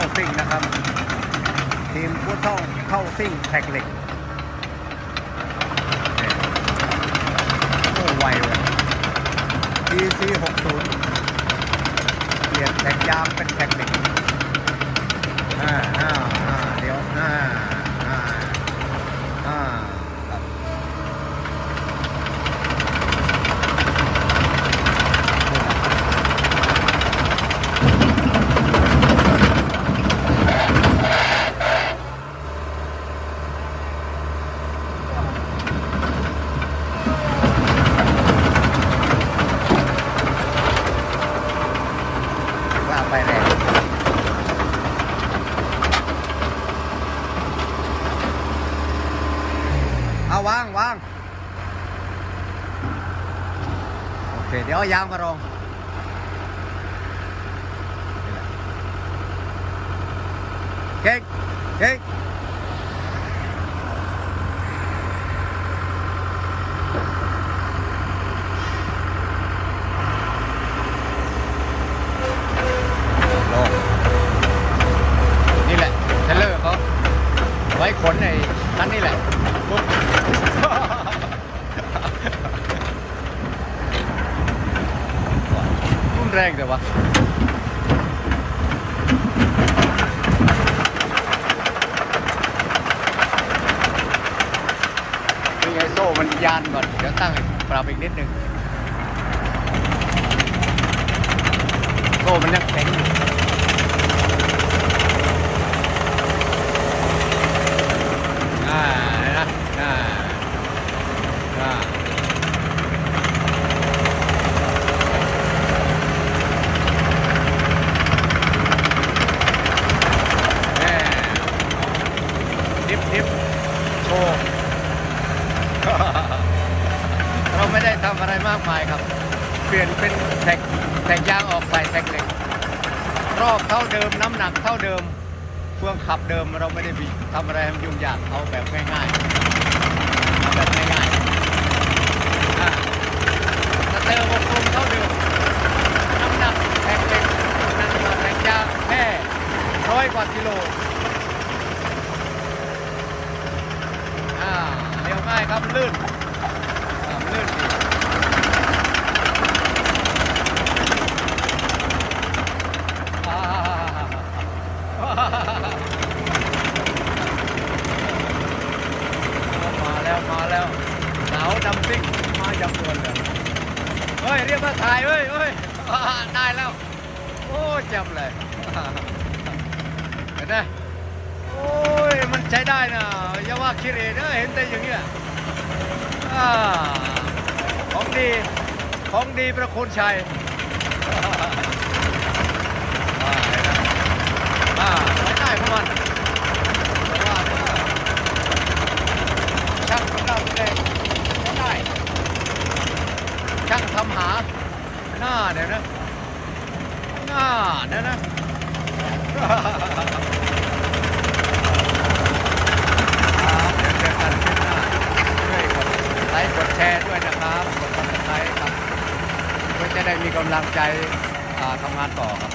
ท่าซิ่งนะครับ ทีมผู้เท่าเท่าซิ่งแท็กเหล็กเนี่ยโอ้ไวเลย DC 60เปลี่ยนแท็กยางเป็นแท็กเหล็กอ่าอ่าอ่าเดี๋ยวอ่าอ่าครับ ว่าไปแล้ว เอาวางวางโอเค เดี๋ยวเอายางมารองเก่งเก่งนี่แหละเทเลอร์เขาไว้ขนในคันนี่แหละปุ๊บ รุน แรงแต่ว่านี่ไงโซ่มันยานก่อน เดี๋ยวตั้งปรับอีกนิดนึง โซ่มันยังแข็งอยู่อ่าเห็นนะอ่าอ่า แม่ดิฟดิฟโชว์ เราไม่ได้ทำอะไร มากมายครับ เปลี่ยนเป็นแท็กแท็กยางออกใส่แท็กเหล็ก รอบเท่าเดิมน้ำหนักเท่าเดิมเฟืองขับเดิมเราไม่ได้บีทำอะไรให้มันยุ่งยากเอาแบบง่ายๆเอาแบบง่ายๆอะสเตอร์วงกลมเท่าเดิมน้ำหนักแท็กเหล็กน้ำหนักแท็กยางแค่ร้อยกว่ากิโลอ่าเร็วง่ายครับลื่นอ่าลื่นดีอ่ามาแล้วมาแล้ว หนาวดำซิ่งมาจากเมืองเลยเฮ้ยเรียกมาถ่ายเฮ้ยเฮ้ยได้แล้ว โอ้จำเลยเห็นไหมโอ้ยมันใช้ได้นะอย่าว่าคิดเองนะเห็นแต่อย่างเงี้ยของดี ของดีประโคนชัยอ่าเห็นไหมอ่าใช้ได้ของมันแต่ว่าเนี่ยช่างของเราเองใช้ได้ ช่างทำหาหน้าเนี่ยนะหน้าเนี่ยนะครับเดี๋ยวเจอกันคลิปหน้าช่วยกดไลค์กดแชร์ด้วยนะครับกดซับสไครต์ครับเพื่อจะได้มีกำลังใจทำงานต่อครับ